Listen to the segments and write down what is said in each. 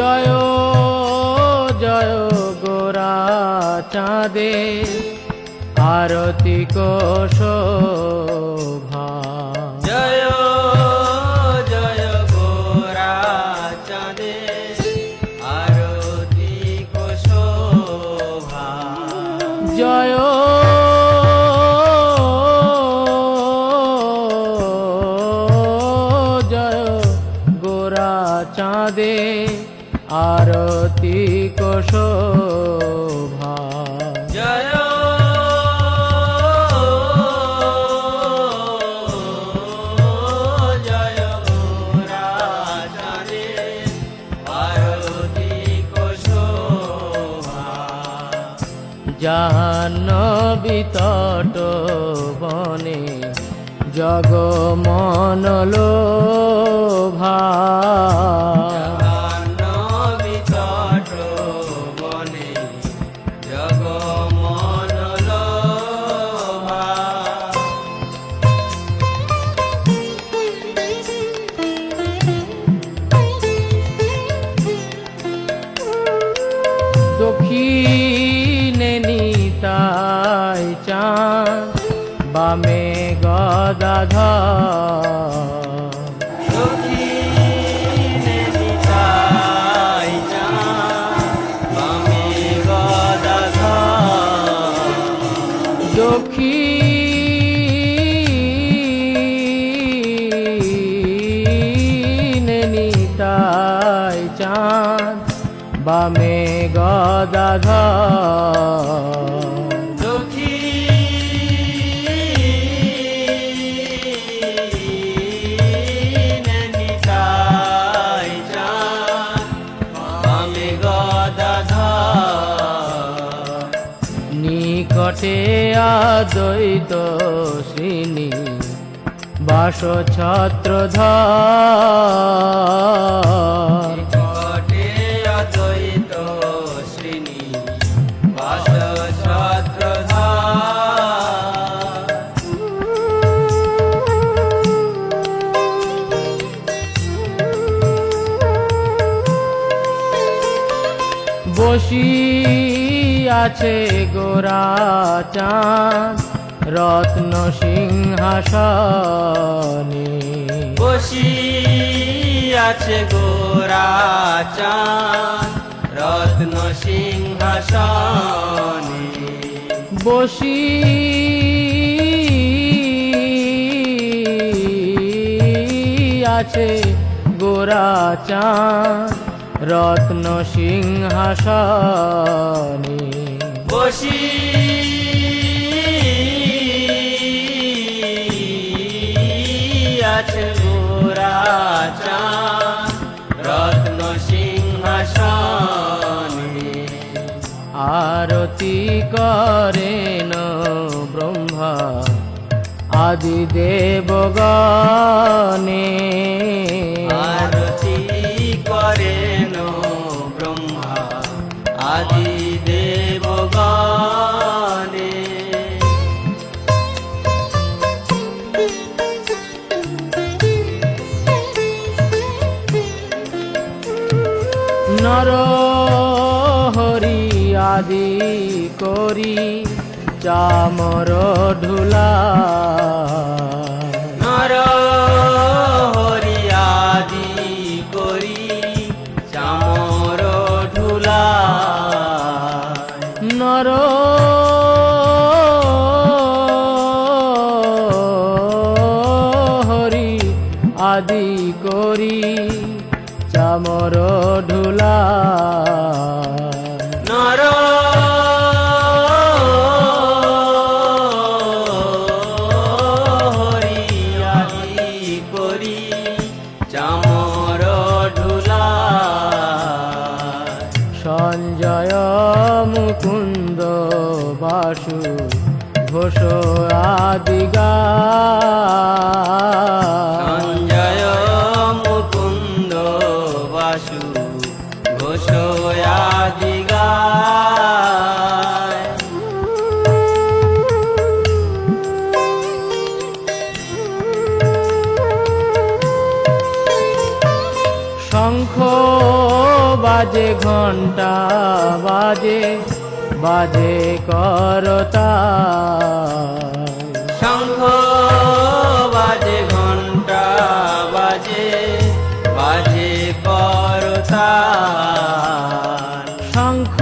জয় জয় গোরা চাঁদে। আরতি কোশোভা জয় জয় গোরা চাঁদে। আরতি কোশোভা জয় চাঁদে। আরতি কোশোভা জয় জাহ্নবী তট বনে জগমনলো ভা বামে গদাধ দক্ষিণে নিতাই চাঁদ, বামে গদাধর। নিকটে আদৈত শ্রীনি বাস ছত্রধর আছে গোরা চাঁদ রত্ন সিংহাসনে। বসি আছে গোরা চাঁদ রত্ন সিংহাসনে। বসি। আছে গোরা চাঁদ রত্ন সিংহাসনে। বসি। আছে গোরা চাঁদ রত্ন সিংহাসনে। আরতি করেন ব্রহ্মা আদি দেবগণে। আরতি নর হরি আদি করি চামর ঢুলা। নর হরিয়াদি করি চামর ঢুলা। নর হরি আদি বাসু ঘোষ আদিগা। সঞ্জয় মুকুন্দ বাসু শঙ্খ বাজে ঘণ্টা বাজে বাজে করতা শঙ্খ বাজে ঘণ্টা বাজে বাজে করতাল শঙ্খ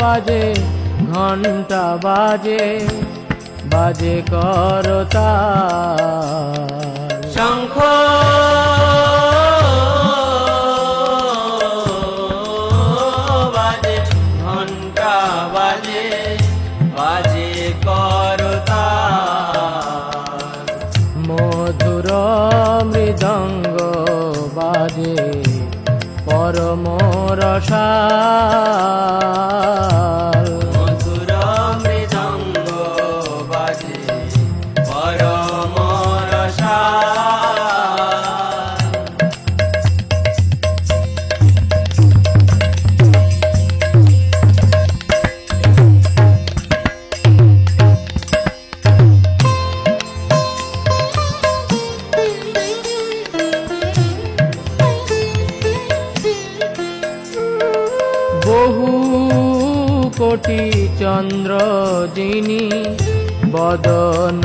বাজে ঘণ্টা বাজে বাজে করতা চন্দ্র যিনি বদন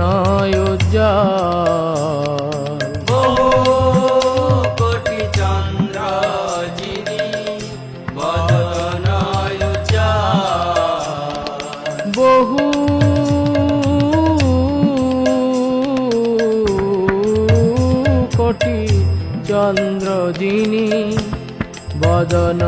বহু কোটি চন্দ্র যিনি বদন। বহু কোটি চন্দ্র যিনি বদন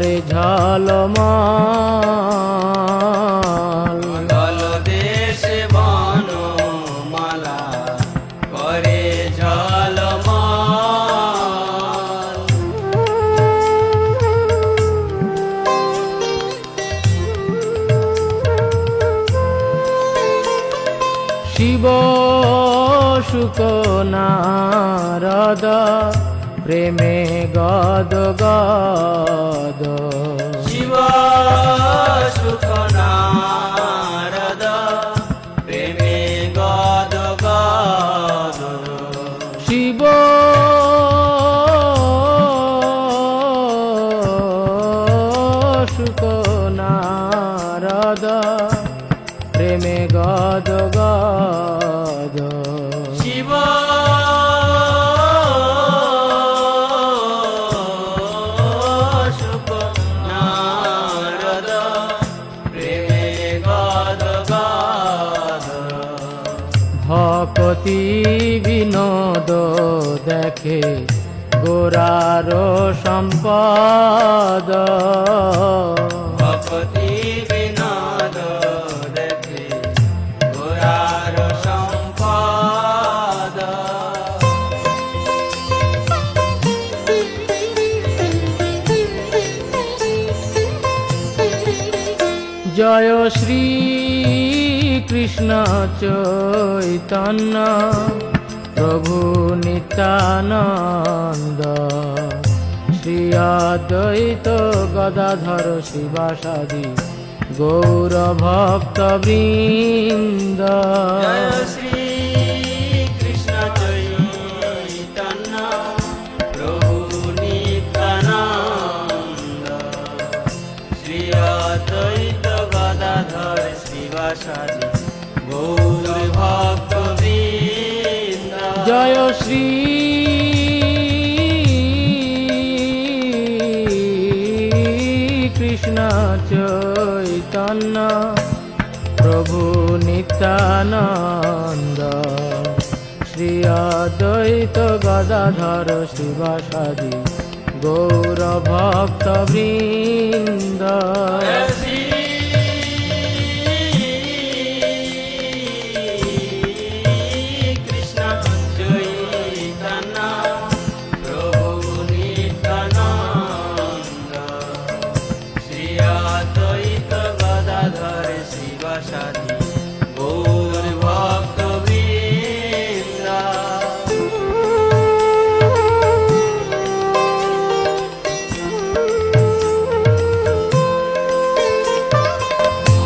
করে ঝলমল গল দেশে করে ঝলমল শিব শুক নারদ প্রেমে గాదో గాదో శివా ভকতি বিনোদ দেখে গোরার সম্পদ। ভক্তি বিনোদ দেখে গোরার সম্পদ। জয় শ্রী কৃষ্ণ চৈতন্য প্রভু নিত্যানন্দ। শ্রী অদ্বৈত গদাধর শিবাসাদি গৌরভক্তবৃন্দ। ভক্ত বৃন্দ শ্রী শিবাসাদি গৌর ভক্ত জয় শ্রী কৃষ্ণ চৈতন্য প্রভু নিত্যানন্দ। শ্রী অদ্বৈত গদাধর শিবাসাদি গৌর ভক্ত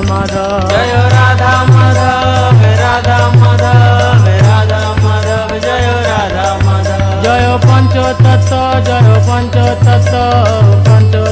রাধা মাধব জয় রাধা মাধব রাধা মাধব রাধা মাধব জয় রাধা মাধব জয় পঞ্চতত্ত্ব জয় পঞ্চতত্ত্ব পঞ্চতত্ত্ব জয়